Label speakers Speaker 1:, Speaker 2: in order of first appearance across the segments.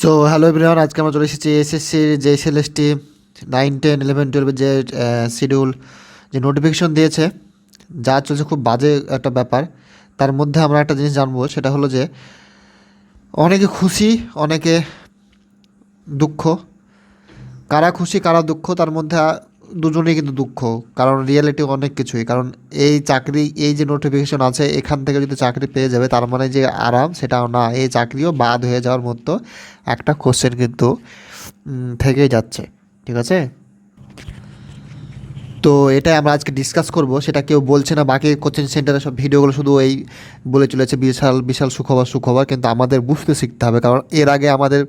Speaker 1: So hello everyone আজকে আমরা চলে এসেছি এসএসসির যে সিলেসটি নাইন টেন ইলেভেন টুয়েলভের যে শিডিউল যে নোটিফিকেশন দিয়েছে, যা চলছে খুব বাজে একটা ব্যাপার। তার মধ্যে আমরা একটা জিনিস জানব, সেটা হলো যে, অনেকে খুশি, অনেকে দুঃখ। কারা খুশি, কারা দুঃখ, তার মধ্যে দুজনেই কিন্তু দুঃখ। কারণ রিয়েলিটি অনেক কিছুই। কারণ এই চাকরি, এই যে নোটিফিকেশন আছে, এখান থেকে যদি চাকরি পেয়ে যাবে, তার মানে যে আরাম, সেটাও না। এই চাকরিও বাদ হয়ে যাওয়ার মতো একটা কোশ্চেন কিন্তু থেকেই যাচ্ছে। ঠিক আছে? তো এটাই আমরা আজকে ডিসকাস করব। সেটা কেউ বলছে না, বাকি কোচিং সেন্টারে সব ভিডিওগুলো শুধু এই বলে চলেছে, বিশাল বিশাল সুখবর সুখবর। কিন্তু আমাদের বুঝতে শিখতে হবে। কারণ এর আগে আমাদের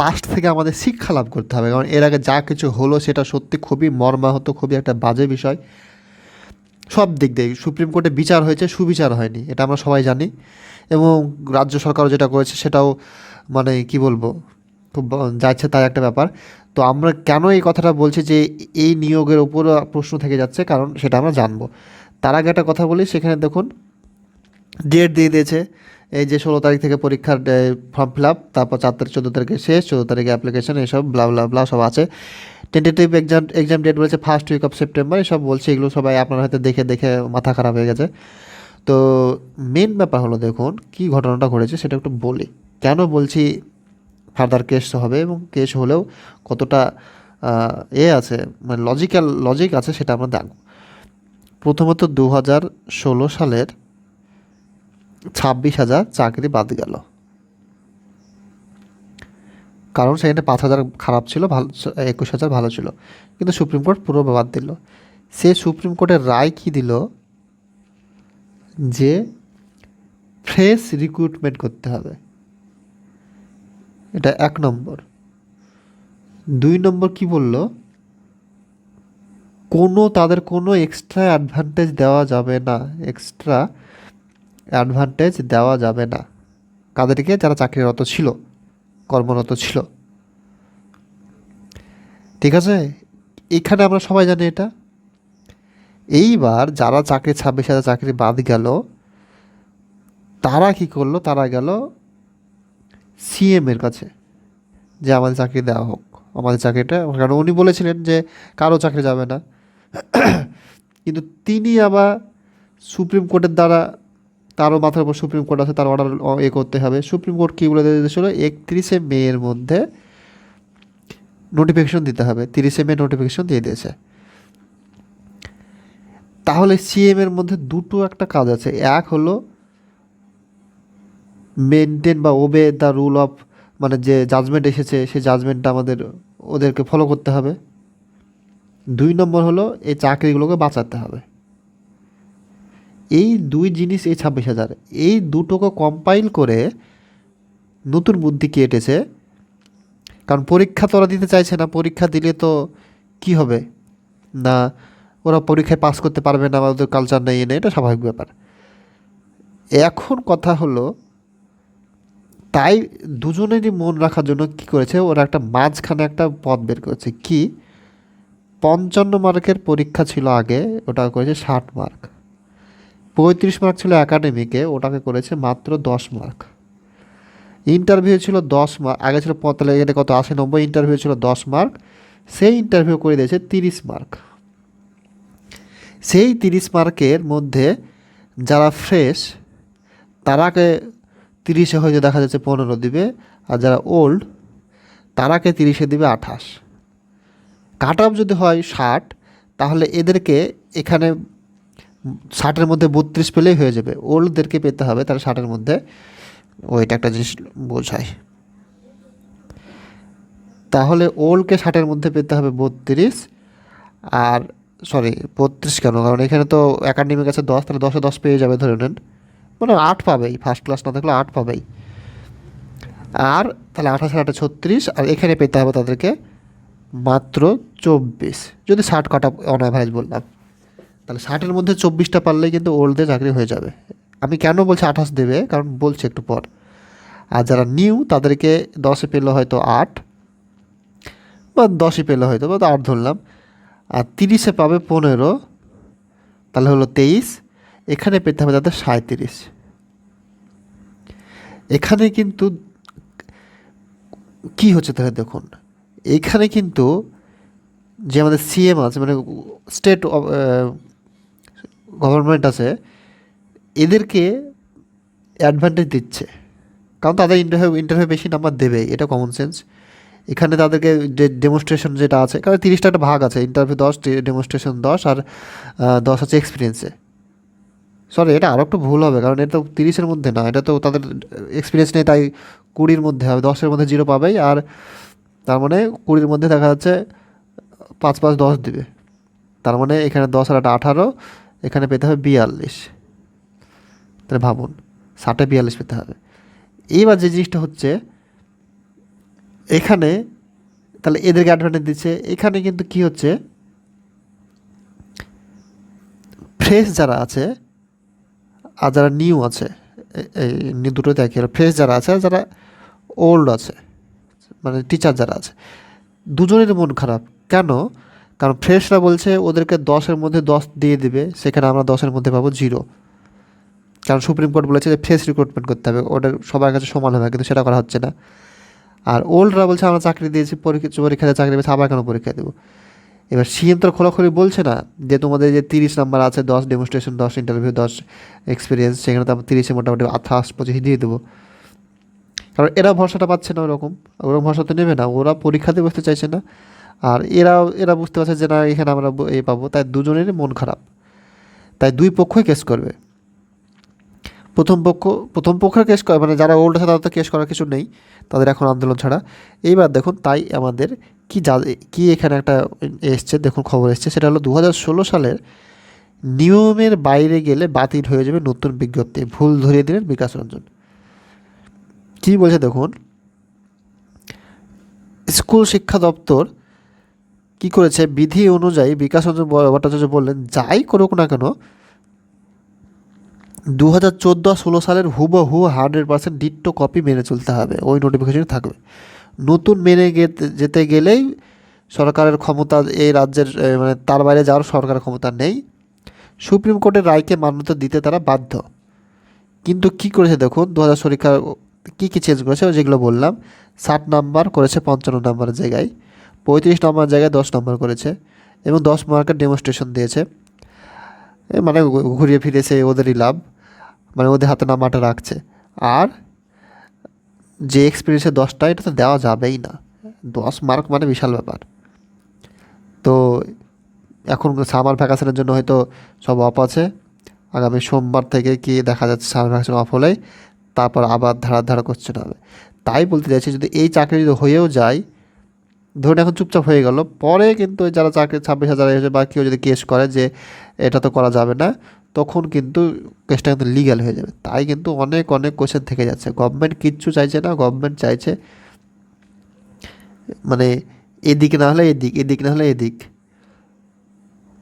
Speaker 1: পাস্ট থেকে আমাদের শিক্ষা লাভ করতে হবে। কারণ এর আগে যা কিছু হলো সেটা সত্যি খুবই মর্মাহত, খুবই একটা বাজে বিষয়। সব দিক দিয়ে সুপ্রিম কোর্টে বিচার হয়েছে, সুবিচার হয়নি, এটা আমরা সবাই জানি। এবং রাজ্য সরকারও যেটা করেছে সেটাও মানে কি বলব, খুব যাচ্ছে তাই একটা ব্যাপার। তো আমরা কেন এই কথাটা বলছি যে এই নিয়োগের উপর প্রশ্ন থেকে যাচ্ছে? কারণ সেটা আমরা জানব। তার আগে একটা কথা বলি, সেখানে দেখুন, ডেট দিয়ে দিয়েছে। এই যে ষোলো তারিখ থেকে পরীক্ষার ফর্ম ফিল আপ তারপর চার তারিখ চোদ্দ তারিখে শেষ, চোদ্দ তারিখে অ্যাপ্লিকেশন এসব ব্লা ব্লা ব্লা সব আছে। টেন্টেটিভ এক্সাম এক্সাম ডেট বলেছে ফার্স্ট উইক অফ সেপ্টেম্বর এসব বলছে, এগুলো সবাই আপনারা হয়তো দেখে দেখে মাথা খারাপ হয়ে গেছে। তো মেন ব্যাপার হলো দেখুন, কি ঘটনাটা ঘটেছে সেটা একটু বলি। কেন বলছি ফার্দার কেস হবে এবং কেস হলেও কতটা এ আছে মানে লজিক্যাল লজিক আছে সেটা আমরা দেখব প্রথমত দু হাজার ষোলো সালের ছাব্বিশ হাজার চাকরি বাদ গেল। কারণ সেখানে পাঁচ হাজার খারাপ ছিল, ভালো, একুশ হাজার ভালো ছিল। কিন্তু সুপ্রিম কোর্ট পুরো বাদ দিল। সে সুপ্রিম কোর্টের রায় কী দিল? যে ফ্রেশ রিক্রুটমেন্ট করতে হবে। এটা এক নম্বর। দুই নম্বর কি বলল? কোনো, তাদের কোনো এক্সট্রা অ্যাডভান্টেজ দেওয়া যাবে না। এক্সট্রা অ্যাডভান্টেজ দেওয়া যাবে না। কাদেরকে? যারা চাকরিরত ছিল, কর্মরত ছিল। ঠিক আছে? এখানে আমরা সবাই জানি এটা। এইবার যারা চাকরি, ছাব্বিশ হাজার চাকরি বাদ গেল, তারা কি করল? তারা গেল সিএম এর কাছে, যে আমাদের চাকরি দেওয়া হোক, আমাদের চাকরিটা। কারণ উনি বলেছিলেন যে কারও চাকরি যাবে না। কিন্তু তিনি আবার সুপ্রিম কোর্টের দ্বারা তারও মাথার উপর সুপ্রিম কোর্ট আছে, তার অর্ডার এ করতে হবে। সুপ্রিম কোর্ট কী বলে দিয়েছিল? একত্রিশে মেয়ের মধ্যে নোটিফিকেশন দিতে হবে। তিরিশে মে নোটিফিকেশন দিয়ে দিয়েছে। তাহলে সিএম এর মধ্যে দুটো একটা কাজ আছে। এক হলো মেনটেন বা ওবে দ্য রুল অফ মানে যে জাজমেন্ট এসেছে, সেই জাজমেন্টটা আমাদের, ওদেরকে ফলো করতে হবে। দুই নম্বর হলো এই চাকরিগুলোকে বাঁচাতে হবে। এই দুই জিনিস এই ছাব্বিশ হাজার, এই দুটোকে কম্পাইল করে নতুন বুদ্ধি কে এটেছে কারণ পরীক্ষা তো ওরা দিতে চাইছে না, পরীক্ষা দিলে তো কি হবে? না, ওরা পরীক্ষায় পাস করতে পারবে না বা ওদের কালচার নেই এনে এটা স্বাভাবিক ব্যাপার। এখন কথা হলো, তাই দুজনেরই মন রাখার জন্য কি করেছে, ওরা একটা মাঝখানে একটা পথ বের করেছে। কি? পঞ্চান্ন মার্কের পরীক্ষা ছিল আগে, ওটা করেছে ষাট মার্ক। পঁয়ত্রিশ মার্ক ছিল একাডেমিকে ওটাকে করেছে মাত্র দশ মার্ক। ইন্টারভিউ ছিল দশ মার্ক, আগে ছিল পঁয়তাল্লিশ, এখানে কত আশি নব্বই ইন্টারভিউ ছিল দশ মার্ক। সেই ইন্টারভিউ করে দিয়েছে তিরিশ মার্ক। সেই তিরিশ মার্কের মধ্যে যারা ফ্রেশ তারাকে তিরিশে হয়তো দেখা যাচ্ছে পনেরো দিবে, আর যারা ওল্ড তারাকে তিরিশে দিবে আঠাশ। কাট অফ যদি হয় ষাট, তাহলে এদেরকে এখানে ষাটের মধ্যে বত্রিশ পেলেই হয়ে যাবে। ওল্ডদেরকে পেতে হবে, তারা ষাটের মধ্যে। ওইটা একটা জিনিস বোঝায়। তাহলে ওল্ডকে ষাটের মধ্যে পেতে হবে বত্রিশ। আর সরি বত্রিশ কেন? কারণ এখানে তো একাডেমিক কাছে দশ, তাহলে দশে দশ পেয়ে যাবে ধরে নেন। মানে আট পাবেই ফার্স্ট ক্লাস না থাকলে আট পাবেই। আর, তাহলে আঠাশ, আটে, ছত্রিশ, আর এখানে পেতে হবে তাদেরকে মাত্র চব্বিশ। যদি ষাট কাটা অন বললাম। তাহলে ষাটের মধ্যে চব্বিশটা পারলেই কিন্তু ওল্ডে চাকরি হয়ে যাবে। আমি কেন বলছি আঠাশ দেবে? কারণ বলছি একটু পর। আর যারা নিউ, তাদেরকে দশে পেলে হয়তো আট, বা দশে পেলে হয়তো, বা আট ধরলাম। আর তিরিশে পাবে পনেরো, তাহলে হলো তেইশ। এখানে পেতে হবে তাদের সাঁত্রিশ এখানে কিন্তু কি হচ্ছে তাহলে দেখুন, এখানে কিন্তু যে আমাদের সিএম আছে মানে স্টেট গভর্নমেন্ট আছে, এদেরকে অ্যাডভান্টেজ দিচ্ছে। কারণ তাদের ইন্টারভিউ ইন্টারভিউ বেশি নাম্বার দেবেই এটা কমন সেন্স এখানে তাদেরকে যে ডেমনস্ট্রেশন যেটা আছে, কারণ তিরিশটা একটা ভাগ আছে ইন্টারভিউ দশ ডেমনস্ট্রেশন দশ, আর দশ আছে এক্সপিরিয়েন্সে সরি এটা আরও একটু ভুল হবে, কারণ এটা তো তিরিশের মধ্যে না, এটা তো তাদের এক্সপিরিয়েন্স নেই, তাই কুড়ির মধ্যে হবে, দশের মধ্যে জিরো পাবেই, আর তার মানে কুড়ির মধ্যে দেখা যাচ্ছে পাঁচ পাঁচ দশ দিবে। তার মানে এখানে দশ আর একটা আঠারো এখানে পেতে হবে বিয়াল্লিশ। তাহলে ভাবুন, ষাটে বিয়াল্লিশ পেতে হবে। এইবার যে জিনিসটা হচ্ছে, এখানে তাহলে এদেরকে অ্যাডভান্টেজ দিচ্ছে। এখানে কিন্তু কি হচ্ছে? ফ্রেশ যারা আছে, আর যারা নিউ আছে এই দুটোতে একই। ফ্রেশ যারা আছে, আর যারা ওল্ড আছে মানে টিচার যারা আছে, দুজনের মন খারাপ। কেন? কারণ ফ্রেশরা বলছে ওদেরকে দশের মধ্যে দশ দিয়ে দেবে, সেখানে আমরা দশের মধ্যে পাবো জিরো কারণ সুপ্রিম কোর্ট বলেছে যে ফ্রেশ রিক্রুটমেন্ট করতে হবে, ওদের সবার কাছে সমান হবে, কিন্তু সেটা করা হচ্ছে না। আর ওল্ডরা বলছে, আমরা চাকরি দিয়েছি, পরীক্ষা পরীক্ষাতে চাকরি পেয়েছি, আবার কেন পরীক্ষা দেবো? এবার সিএম তো খোলাখুলি বলছে না যে তোমাদের যে তিরিশ নাম্বার আছে, দশ ডেমনস্ট্রেশন দশ ইন্টারভিউ দশ এক্সপিরিয়েন্স সেখানে তো আমরা তিরিশে মোটামুটি আঠাশ, পঁচিশ দিয়ে দেবো। কারণ এরা ভরসাটা পাচ্ছে না ওরকম ওরকম ভরসা তো নেবে না, ওরা পরীক্ষাতে বসতে চাইছে না। আর এরাও এরা বুঝতে পারছে যে না, এখানে আমরা এ পাবো। তাই দুজনেরই মন খারাপ। তাই দুই পক্ষই কেস করবে। প্রথম পক্ষ, প্রথম পক্ষের কেস করে মানে যারা ওল্ড আছে তাদের তো কেস করার কিছু নেই। তাদের এখন আন্দোলন ছাড়া। এইবার দেখুন, তাই আমাদের কি যা, কী এখানে একটা এসছে, দেখুন খবর এসছে। সেটা হলো দু হাজার ষোলো সালের নিয়মের বাইরে গেলে বাতিল হয়ে যাবে নতুন বিজ্ঞপ্তি। ভুল ধরিয়ে দিলেন বিকাশ রঞ্জন। কী বলছে দেখুন, স্কুল শিক্ষা দপ্তর কি করেছে? বিধি অনুযায়ী বিকাশ রঞ্জন ভট্টাচার্য বললেন, যাই করুক না কেন দু হাজার চোদ্দ ষোলো সালের হুবহু হান্ড্রেড পার্সেন্ট ডিট্টো কপি মেনে চলতে হবে। ওই নোটিফিকেশন থাকবে। নতুন মেনে যেতে গেলেই সরকারের ক্ষমতা এই রাজ্যের মানে তার বাইরে যাওয়ার সরকারের ক্ষমতা নেই। সুপ্রিম কোর্টের রায়কে মান্যতা দিতে তারা বাধ্য। কিন্তু কি করেছে দেখুন দু হাজার পরীক্ষা কী কী চেঞ্জ করেছে যেগুলো বললাম। ষাট নাম্বার করেছে, পঞ্চান্ন নাম্বারের জায়গায়। পঁয়ত্রিশ নম্বর জায়গায় দশ নম্বর করেছে এবং দশ মার্কের ডেমনস্ট্রেশন দিয়েছে। মানে ঘুরিয়ে ফিরেছে ওদেরই লাভ মানে ওদের হাতে নামাটা রাখছে। আর যে এক্সপিরিয়েন্সের দশটা, এটা তো দেওয়া যাবেই না। দশ মার্ক মানে বিশাল ব্যাপার। তো এখন সামার ভ্যাকাশনের জন্য হয়তো সব অফ আছে। আগামী সোমবার থেকে কি দেখা যাচ্ছে সামার ভ্যাকাশন অফ হলে তারপর আবার ধারা ধারা কোশ্চেন হবে তাই বলতে চাইছি, যদি এই চাকরি যদি হয়েও যায় ধরুন এখন চুপচাপ হয়ে গেল। পরে কিন্তু যারা চাকরি ছাব্বিশ হাজার হয়েছে বা কেউ যদি কেস করে যে এটা তো করা যাবে না, তখন কিন্তু কেসটা কিন্তু লিগ্যাল হয়ে যাবে। তাই কিন্তু অনেক অনেক কোয়েশ্চেন থেকে যাচ্ছে। গভর্নমেন্ট কিচ্ছু চাইছে না গভর্নমেন্ট চাইছে মানে এদিক না হলে এদিক এদিক না হলে এদিক।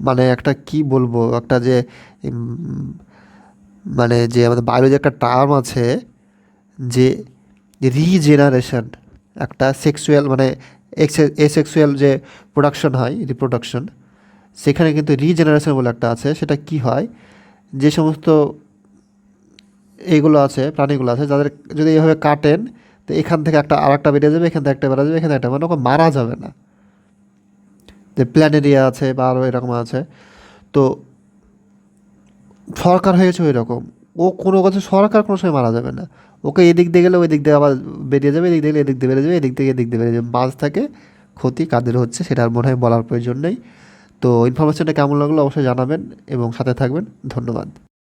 Speaker 1: মানে একটা কি বলব, একটা যে মানে যে আমাদের বায়োলজি একটা টার্ম আছে যে রিজেনারেশন একটা সেক্সুয়াল মানে এসেক্সুয়াল যে প্রোডাকশন হয় রিপ্রোডাকশন সেখানে কিন্তু রিজেনারেশন বলে একটা আছে। সেটা কি হয়? যে সমস্ত এইগুলো আছে, প্রাণীগুলো আছে, যাদের যদি এইভাবে কাটেন, তো এখান থেকে একটা আর একটা বেরিয়ে যাবে, এখান থেকে একটা বেরিয়ে যাবে, এখানে একটা মানে ওকে মারা যাবে না। যে প্ল্যানেরিয়া আছে বা আরও এরকম আছে। তো সরকার হয়েছে ওই রকম ও কোনো কথা সরকার কোনো সময় মারা যাবে না। ওকে এদিক দিয়ে গেলে ওই দিক দিয়ে আবার বেরিয়ে যাবে, এদিক দিয়ে এদিক দিয়ে বেরিয়ে যাবে, এদিক থেকে এদিক দিয়ে বেরিয়ে যাবে। মাছ থাকে, ক্ষতি কাদের হচ্ছে সেটা আর মনে হয় বলার প্রয়োজন নেই। তো ইনফরমেশনটা কেমন লাগল অবশ্যই জানাবেন এবং সাথে থাকবেন। ধন্যবাদ।